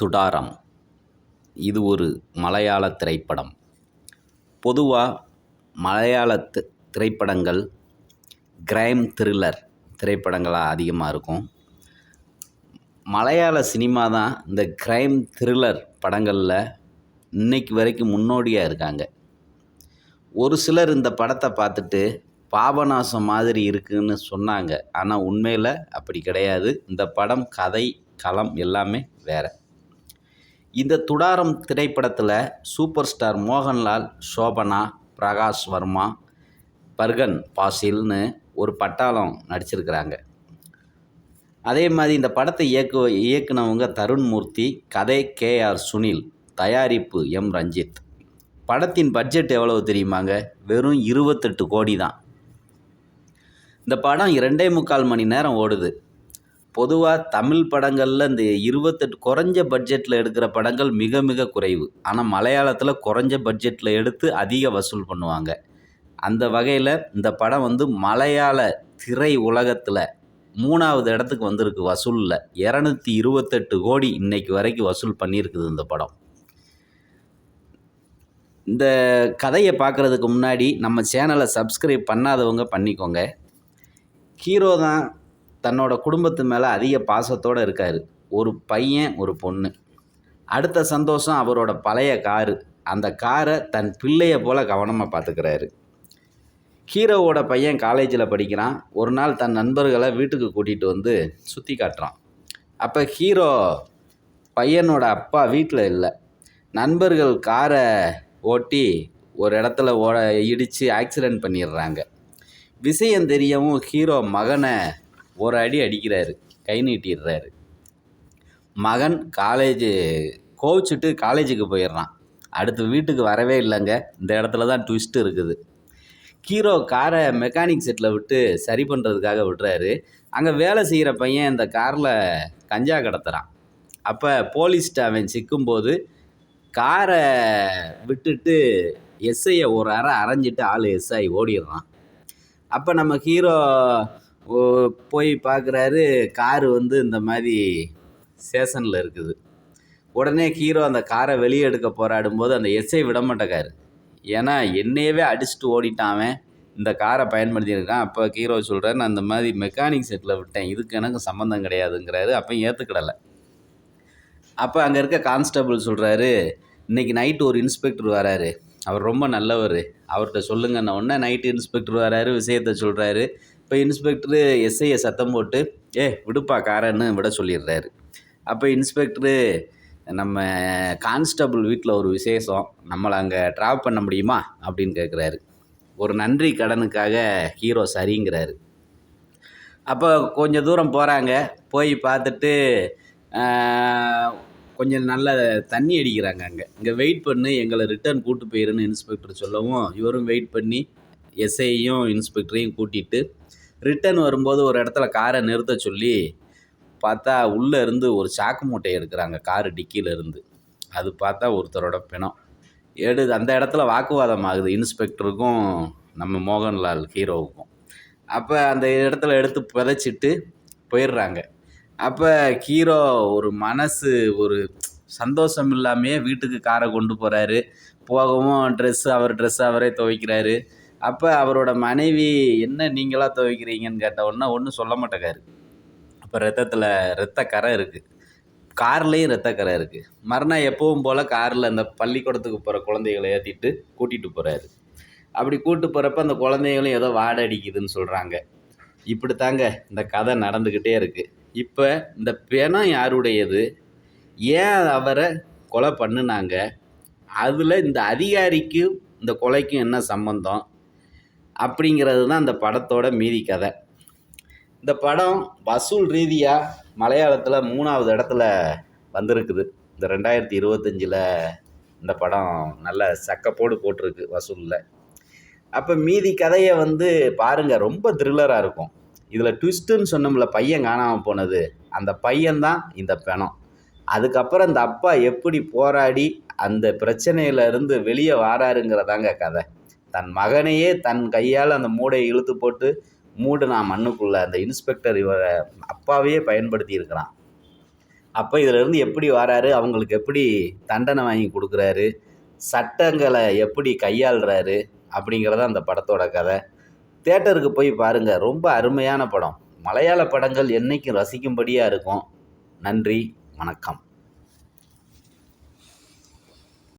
துடாரம். இது ஒரு மலையாள திரைப்படம். பொதுவாக மலையாள தி திரைப்படங்கள் கிரைம் த்ரில்லர் திரைப்படங்களாக அதிகமாக இருக்கும். மலையாள சினிமா தான் இந்த கிரைம் த்ரில்லர் படங்களில் இன்னைக்கு வரைக்கும் முன்னோடியாக இருக்காங்க. ஒரு சிலர் இந்த படத்தை பார்த்துட்டு பாபநாசம் மாதிரி இருக்குன்னு சொன்னாங்க. ஆனால் உண்மையில் அப்படி கிடையாது. இந்த படம் கதை களம் எல்லாமே வேறு. இந்த துடாரம் திரைப்படத்தில் சூப்பர் ஸ்டார் மோகன்லால் சோபனா பிரகாஷ் வர்மா பர்கன் பாசில்னு ஒரு பட்டாளம் நடிச்சிருக்கிறாங்க. அதே மாதிரி இந்த படத்தை இயக்கு இயக்குனவங்க தருண்மூர்த்தி கதை கேஆர் சுனில் தயாரிப்பு எம் ரஞ்சித். படத்தின் பட்ஜெட் எவ்வளவு தெரியுமாங்க? வெறும் இருபத்தெட்டு கோடி தான். இந்த படம் இரண்டே முக்கால் மணி நேரம் ஓடுது. பொதுவாக தமிழ் படங்களில் இந்த இருபத்தெட்டு குறைஞ்ச பட்ஜெட்டில் எடுக்கிற படங்கள் மிக மிக குறைவு. ஆனால் மலையாளத்தில் குறைஞ்ச பட்ஜெட்டில் எடுத்து அதிக வசூல் பண்ணுவாங்க. அந்த வகையில் இந்த படம் வந்து மலையாள திரை உலகத்தில் மூணாவது இடத்துக்கு வந்திருக்கு வசூலில். இரநூத்தி இருபத்தெட்டு கோடி இன்னைக்கு வரைக்கும் வசூல் பண்ணியிருக்குது இந்த படம். இந்த கதையை பார்க்குறதுக்கு முன்னாடி நம்ம சேனலை சப்ஸ்கிரைப் பண்ணாதவங்க பண்ணிக்கோங்க. ஹீரோ தான் தன்னோட குடும்பத்து மேலே அதிக பாசத்தோடு இருக்கார். ஒரு பையன் ஒரு பொண்ணு. அடுத்த சந்தோஷம் அவரோட பழைய காரு. அந்த காரை தன் பிள்ளைய போல் கவனமாக பார்த்துக்கிறாரு ஹீரோவோட பையன் காலேஜில் படிக்கிறான். ஒரு நாள் தன் நண்பர்களை வீட்டுக்கு கூட்டிகிட்டு வந்து சுற்றி காட்டுறான். அப்போ ஹீரோ பையனோட அப்பா வீட்டில் இல்லை. நண்பர்கள் காரை ஓட்டி ஒரு இடத்துல ஓட இடித்து ஆக்சிடெண்ட் பண்ணிடுறாங்க. விஷயம் தெரியவும் ஹீரோ மகனை ஒரு அடி அடிக்கிறாரு கை நீட்டிடுறாரு. மகன் காலேஜு கோவிச்சுட்டு காலேஜுக்கு போயிடுறான். அடுத்து வீட்டுக்கு வரவே இல்லைங்க. இந்த இடத்துல தான் ட்விஸ்ட் இருக்குது. ஹீரோ காரை மெக்கானிக் செட்டில் விட்டு சரி பண்ணுறதுக்காக விட்டுறாரு அங்கே வேலை செய்கிற பையன் இந்த காரில் கஞ்சா கடத்துகிறான் அப்போ போலீஸ்ட்டு அவன் சிக்கும்போது காரை விட்டுட்டு எஸ்ஐயை ஒரு அரை அரைஞ்சிட்டு ஆள் எஸ்ஐ ஓடிடுறான். அப்போ நம்ம ஹீரோ போய் பார்க்குறாரு காரு வந்து இந்த மாதிரி ஸ்டேஷனில் இருக்குது. உடனே ஹீரோ அந்த காரை வெளியே எடுக்க போராடும் போது அந்த எஸ்ஐ விடமாட்டேக்காரு ஏன்னா என்னையவே அடிச்சுட்டு ஓடிட்டான் அவன். இந்த காரை பயன்படுத்தியிருக்கான். அப்போ ஹீரோ சொல்கிறாரு நான் இந்த மாதிரி மெக்கானிக் செட்டில் விட்டேன். இதுக்கு எனக்கு சம்மந்தம் கிடையாதுங்கிறாரு. அப்போ ஏற்றுக்கிடலை அப்போ அங்கே இருக்க கான்ஸ்டபிள் சொல்கிறாரு இன்னைக்கு நைட்டு ஒரு இன்ஸ்பெக்டர் வராரு. அவர் ரொம்ப நல்லவர். அவர்கிட்ட சொல்லுங்கன்ன உடனே நைட்டு இன்ஸ்பெக்டர் வராரு விஷயத்த சொல்கிறாரு இப்போ இன்ஸ்பெக்டரு எஸ்ஐயை சத்தம் போட்டு ஏ விடுப்பா காரன்னு விட சொல்லிடுறாரு. அப்போ இன்ஸ்பெக்டரு நம்ம கான்ஸ்டபிள் வீட்டில் ஒரு விசேஷம் நம்மளை அங்கே ட்ராப் பண்ண முடியுமா? அப்படின்னு கேட்குறாரு ஒரு நன்றி கடனுக்காக ஹீரோ சரிங்கிறாரு. அப்போ கொஞ்சம் தூரம் போகிறாங்க போய் பார்த்துட்டு கொஞ்சம் நல்ல தண்ணி அடிக்கிறாங்க அங்கே. இங்கே வெயிட் பண்ணி எங்களை ரிட்டர்ன் கூட்டு போயிருன்னு இன்ஸ்பெக்டர் சொல்லவும் இவரும் வெயிட் பண்ணி எஸ்ஐயும் இன்ஸ்பெக்டரையும் கூட்டிகிட்டு ரிட்டர்ன் வரும்போது ஒரு இடத்துல காரை நிறுத்த சொல்லி பார்த்தா உள்ளே இருந்து ஒரு சாக்கு மூட்டை எடுக்கிறாங்க. காரு டிக்கியிலேருந்து அது பார்த்தா ஒருத்தரோட பிணம். எடு அந்த இடத்துல வாக்குவாதம் ஆகுது. இன்ஸ்பெக்டருக்கும் நம்ம மோகன்லால் ஹீரோவுக்கும். அப்போ அந்த இடத்துல எடுத்து புதைச்சிட்டு போயிடுறாங்க. அப்போ ஹீரோ ஒரு மனசு ஒரு சந்தோஷம் இல்லாமையே வீட்டுக்கு காரை கொண்டு போகிறாரு போகவும் ட்ரெஸ்ஸு அவர் ட்ரெஸ் அவரே துவைக்கிறாரு. அப்போ அவரோட மனைவி என்ன நீங்களாக துவைக்கிறீங்கன்னு கேட்ட உடனே ஒன்றும் சொல்ல மாட்டேக்காரு அப்போ ரத்தத்தில் ரத்த கரை இருக்குது கார்லேயும் ரத்தக்கரை இருக்குது மறுநாள் எப்பவும் போல் காரில் அந்த பள்ளிக்கூடத்துக்கு போகிற குழந்தைகளை ஏற்றிட்டு கூட்டிகிட்டு போகிறாரு அப்படி கூட்டு போகிறப்ப அந்த குழந்தைகளும் ஏதோ வாடை அடிக்குதுன்னு சொல்கிறாங்க இப்படி தாங்க இந்த கதை நடந்துக்கிட்டே இருக்குது இப்போ இந்த பிணம் யாருடையது? ஏன் அவரை கொலை பண்ணுனாங்க? அதில் இந்த அதிகாரிக்கும் இந்த கொலைக்கும் என்ன சம்பந்தம்? அப்படிங்கிறது தான் அந்த படத்தோட மீதி கதை. இந்த படம் வசூல் ரீதியாக மலையாளத்தில் மூணாவது இடத்துல வந்திருக்குது. இந்த ரெண்டாயிரத்தி இருபத்தஞ்சில் இந்த படம் நல்ல சக்கப்போடு போட்டிருக்கு வசூலில். அப்போ மீதி கதையை வந்து பாருங்கள் ரொம்ப த்ரில்லராக இருக்கும். இதில் ட்விஸ்ட்டுன்னு சொன்னோம்ல பையன் காணாமல் போனது. அந்த பையன்தான் இந்த பணம். அதுக்கப்புறம் இந்த அப்பா எப்படி போராடி அந்த பிரச்சனையில இருந்து வெளியே வாராருங்கிறதாங்க கதை. தன் மகனையே தன் கையால் அந்த மூடையை இழுத்து போட்டு மூடு நான் மண்ணுக்குள்ளே. அந்த இன்ஸ்பெக்டர் இவரை அப்பாவையே பயன்படுத்தி இருக்கிறான். அப்போ இதிலிருந்து எப்படி வராரு? அவங்களுக்கு எப்படி தண்டனை வாங்கி கொடுக்குறாரு? சட்டங்களை எப்படி கையாளுறாரு? அப்படிங்கிறத அந்த படத்தோட கதை. தேட்டருக்கு போய் பாருங்கள் ரொம்ப அருமையான படம். மலையாள படங்கள் என்றைக்கும் ரசிக்கும்படியாக இருக்கும். நன்றி. வணக்கம்.